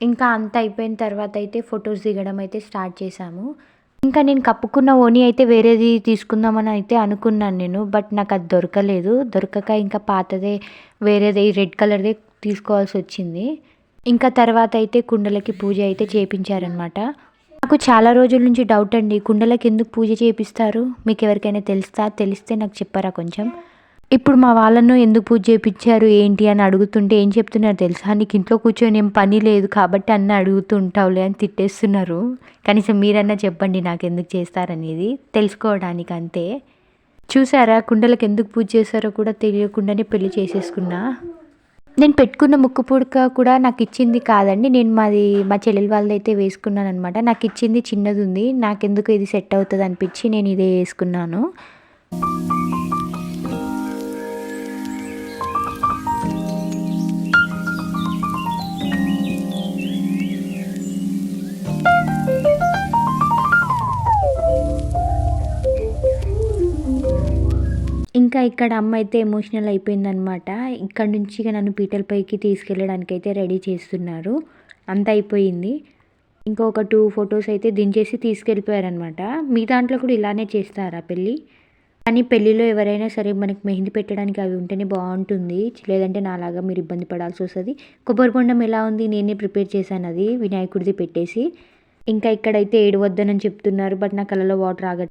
ఇంకా అంత అయిపోయిన తర్వాత అయితే ఫొటోస్ దిగడం అయితే స్టార్ట్ చేశాము. ఇంకా నేను కప్పుకున్న ఓని అయితే వేరేది తీసుకుందామని అయితే అనుకున్నాను నేను బట్ నాకు అది దొరకలేదు. దొరకక ఇంకా పాతదే వేరేది రెడ్ కలర్దే తీసుకోవాల్సి వచ్చింది. ఇంకా తర్వాత అయితే కుండలకి పూజ అయితే చేపించారనమాట నాకు చాలా రోజుల నుంచి డౌట్ అండి కుండలకి ఎందుకు పూజ చేపిస్తారు? మీకు ఎవరికైనా తెలుస్తా? తెలిస్తే నాకు చెప్పారా కొంచెం? ఇప్పుడు మా వాళ్ళను ఎందుకు పూజ చేయించారు ఏంటి అని అడుగుతుంటే ఏం చెప్తున్నారు తెలుసా? నీకు ఇంట్లో కూర్చొని ఏం పని లేదు కాబట్టి అన్న అడుగుతుంటావులే అని తిట్టేస్తున్నారు. కనీసం మీరన్నా చెప్పండి నాకు ఎందుకు చేస్తారనేది. తెలుసుకోవడానికి అంతే. చూసారా? కుండలకు ఎందుకు పూజ చేస్తారో కూడా తెలియకుండానే పెళ్ళి చేసేసుకున్నా. నేను పెట్టుకున్న ముక్కు పుడక కూడా నాకు ఇచ్చింది కాదండి. నేను మాది మా చెల్లెలి వాళ్ళదైతే అయితే వేసుకున్నాను అనమాట నాకు ఇచ్చింది చిన్నది ఉంది. నాకెందుకు ఇది సెట్ అవుతుంది అనిపించి నేను ఇదే వేసుకున్నాను. ఇంకా ఇక్కడ అమ్మ అయితే ఎమోషనల్ అయిపోయిందనమాట ఇక్కడ నుంచి ఇక నన్ను పీటలపైకి తీసుకెళ్ళడానికి అయితే రెడీ చేస్తున్నారు. అంత అయిపోయింది. ఇంకొక టూ ఫొటోస్ అయితే దించేసి తీసుకెళ్ళిపోయారనమాట మీ దాంట్లో కూడా ఇలానే చేస్తారా పెళ్ళి? కానీ పెళ్ళిలో ఎవరైనా సరే మనకి మెహందీ పెట్టడానికి అవి ఉంటేనే బాగుంటుంది. లేదంటే నాలాగా మీరు ఇబ్బంది పడాల్సి వస్తుంది. కొబ్బరి బొండం ఎలా ఉంది? నేనే ప్రిపేర్ చేశాను అది. వినాయకుడిది పెట్టేసి. ఇంకా ఇక్కడైతే ఏడవద్దనని చెప్తున్నారు. బట్ నా కళ్ళలో వాటర్ ఆగ